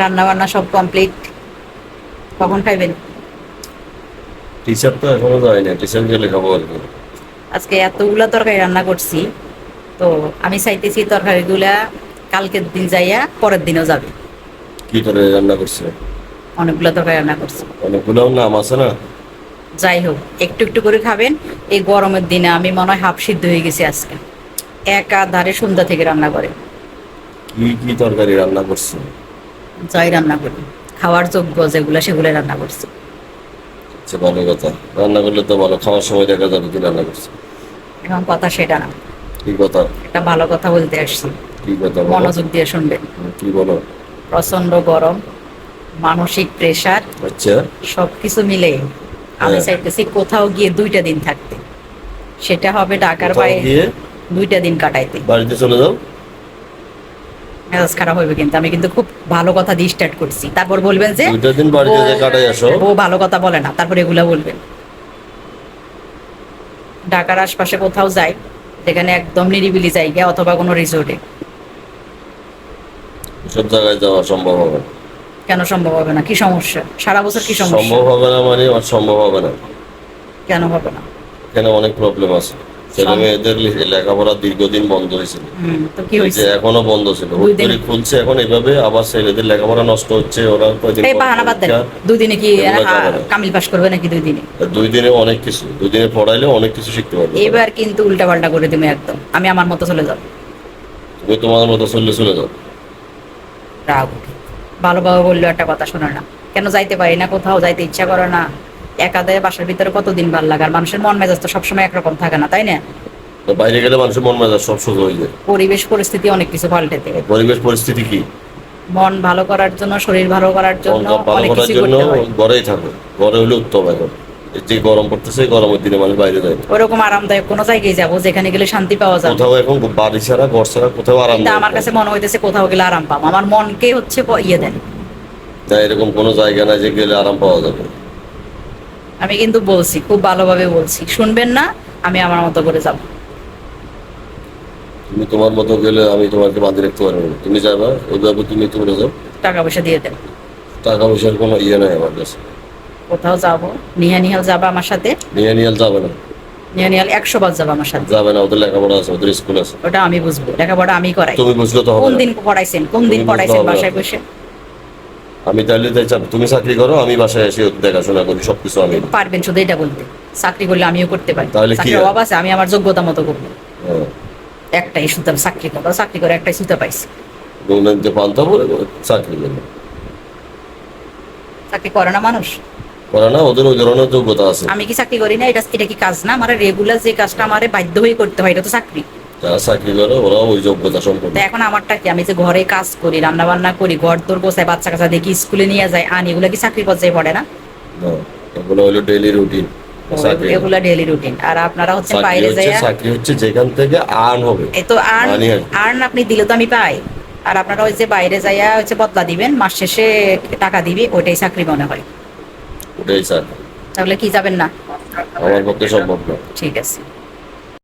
রান্না বান্না সব কমপ্লিট কখন খাইবেন? টিচার তো এখনও যায় না টিচার গেলে খাব আর কি। আজকে এতগুলা তরকারি রান্না করছি তো আমি চাইতেছি তরকারিগুলা কালকের দিন যাইয়া পরের দিনও যাবে। কি করে রান্না করছে? অনেকগুলা তরকারি রান্না করছি। অনেকগুলো নাম আছে না? যাই হোক একটু একটু করে খাবেন। এই গরমের দিনে আমি মনে হয় হাফ সিদ্ধ হয়ে গেছি আজকে। একা ধারে সন্ধ্যা থেকে রান্না করে। কি কি তরকারি রান্না করছে? যাই রান্না করি। খাওয়ার যোগ্য যেগুলো সেগুলো রান্না করছি। আচ্ছা ভালো কথা। রান্না করলে তো ভালো খাওয়ার সময় দেখা যাবে কি রান্না করছে। এখন কথা সেটা না। কি কথা? একটা ভালো কথা বলতে আসছি। কি কথা মনোযোগ দিয়ে শুনবেন। কি বলো? প্রচণ্ড গরম মানসিক প্রেসার আচ্ছা। সবকিছু মিলে আমি হ্যাঁ। চাইতেছি কোথাও গিয়ে দুইটা দিন থাকতে। সেটা হবে ঢাকার বাইরে দুইটা দিন কাটাইতে। বাড়িতে চলে যাও? মেজাজ খারাপ হবে কিন্তু। আমি কিন্তু খুব ভালো কথা দিয়ে স্টার্ট করছি। তারপর বলবেন যে দুইটা দিন বাড়িতে যে কাটাই আসো। ও ভালো কথা বলে না। তারপর এগুলা বলবেন। ঢাকার আশপাশে কোথাও যাই যেখানে একদম নিরিবিলি জায়গা অথবা কোনো রিসোর্টে সব জায়গায় যাওয়া সম্ভব হবে কেন সম্ভব হবে না? কি সমস্যা? সারা বছর কি সমস্যা? সম্ভব হবে না মানে সম্ভব হবে না। কেন হবে না? এখানে অনেক প্রবলেম আছে। ছেলে মেয়েদের লেখাপড়া দীর্ঘদিন বন্ধ হয়েছিল। যে এখনও বন্ধ ছিল। হুট করে খুলছে এখন এভাবে আবার ছেলেদের লেখাপড়া নষ্ট হচ্ছে ওরা কয়দিন এই পর বাহানা বাদ দেন। পরীক্ষা। দুই দিনে কি এগুলো হা- যাবে না। কামিল পাস করবে নাকি দুই দিনে? দুই দিনে অনেক কিছু দুই দিনে পড়াইলে অনেক কিছু শিখতে পারবে এবার কিন্তু উল্টা পাল্টা করে দিবে একদম। আমি আমার মতো চলে যাব তুমি তোমার মতো চললে চলে যাও। রাগ ভালোভাবে বলল একটা কথা শোনে না। কেন যাইতে পারি না কোথাও? যাইতে ইচ্ছা করে না। একা দেয় বাসার ভিতরে কতদিন ভালো লাগে? আর মানুষের মন মেজাজ তো সবসময় একরকম থাকে না তাই না? তো বাইরে গেলে মানুষের মন মেজাজ সব হয়ে যায়। পরিবেশ পরিস্থিতি অনেক কিছু পাল্টে দেবে পরিবেশ পরিস্থিতি কি? মন ভালো করার জন্য শরীর ভালো করার জন্য ভালো করার জন্য ঘরেই থাকো। ঘরে হলে উত্তম এখন। যে গরম পড়তেছে গরমের দিনে মানুষ বাইরে যায় ওরকম আরামদায়ক কোনো জায়গায় যাব যেখানে গেলে শান্তি পাওয়া যাবে। কোথাও এখন বাড়ি ছাড়া ঘর ছাড়া কোথাও আরাম কিন্তু আমার কাছে মনে হইতেছে কোথাও গেলে আরাম পাবো। আমার মনকে হচ্ছে ইয়ে দেন না এরকম কোনো জায়গা নাই যে গেলে আরাম পাওয়া যাবে। আমি কিন্তু বলছি খুব ভালোভাবে বলছি। শুনবেন না আমি আমার মতো করে যাব। তুমি তোমার মতো গেলে আমি তোমাকে বাঁধে রাখতে পারব না। তুমি যাবা ওইভাবে তুমি চলে যাও। টাকা পয়সা দিয়ে দেন। টাকা পয়সার কোনো ইয়ে নাই আমার কাছে। কোথাও যাব। নিহা নিহাল যাবা আমার সাথে? নিয়ে নিয়ে যাবে না। নিহা নিহাল একশো বার যাবা আমার সাথে। যাবে না ওদের লেখাপড়া আছে ওদের স্কুল আছে। ওটা আমি বুঝব। লেখাপড়া আমি করাই। তুমি বুঝলে তো হবে কোন দিন পড়াইছেন? কোন দিন পড়াইছেন বাসায় বসে? আমি তাহলে তাই তুমি চাকরি করো আমি বাসায় এসে দেখাশোনা করি সবকিছু আমি পারবেন শুধু এটা বলতে। চাকরি করলে আমিও করতে পারি। তাহলে কি অভাব আছে আমি আমার যোগ্যতা মতো করব। একটাই সুতা চাকরি করব চাকরি করে একটাই সুতা পাইছি। গৌনান্তে পান্তা বলে চাকরি করবে। চাকরি করে না মানুষ। করে না ওদের ওই ধরনের যোগ্যতা আছে। আমি কি চাকরি করি না? এটা এটা কি কাজ না? আমার রেগুলার যে কাজটা আমার বাধ্য হয়ে করতে হয় এটা তো চাকরি। যারা চাকরি করে ওরা ওই যোগ্যতা সম্পন্ন। এখন আমারটা কি? আমি যে ঘরে কাজ করি রান্না বান্না করি ঘর তোর গোছাই বাচ্চা কাচ্চা দেখি স্কুলে নিয়ে যায় আনি এগুলো কি চাকরি পর্যায়ে পড়ে না? না, এগুলো হলো ডেইলি রুটিন চাকরি। এগুলা রুটিন আর আপনারা হচ্ছেন বাইরে যায় চাকরি হচ্ছে যেখান থেকে আর্ন হবে। এই তো আর্ন আর কি। আর্ন আপনি দিলে তো আমি পাই। আর আপনারা ওই যে বাইরে যাইয়া হচ্ছে বদলা দিবেন মাস শেষে টাকা দিবি ওইটাই চাকরি মনে হয়। ওটাই তাহলে কি যাবেন না? আমার পক্ষে সম্ভব না। ঠিক আছে।